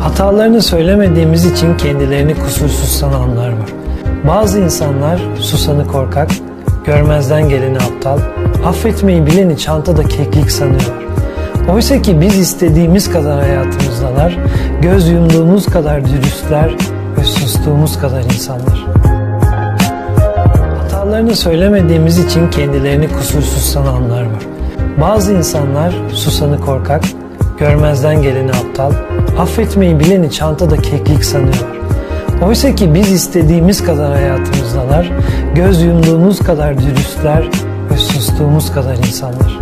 Hatalarını söylemediğimiz için kendilerini kusursuz sananlar var. Bazı insanlar susanı korkak, görmezden geleni aptal, affetmeyi bileni çantada keklik sanıyorlar. Oysa ki biz istediğimiz kadar hayatımızdalar, göz yumduğumuz kadar dürüstler ve sustuğumuz kadar insanlar. Hatalarını söylemediğimiz için kendilerini kusursuz sananlar var. Bazı insanlar susanı korkak, görmezden geleni aptal, affetmeyi bileni çantada keklik sanıyorlar. Oysa ki biz istediğimiz kadar hayatımızdalar, göz yumduğumuz kadar dürüstler ve sustuğumuz kadar insanlar.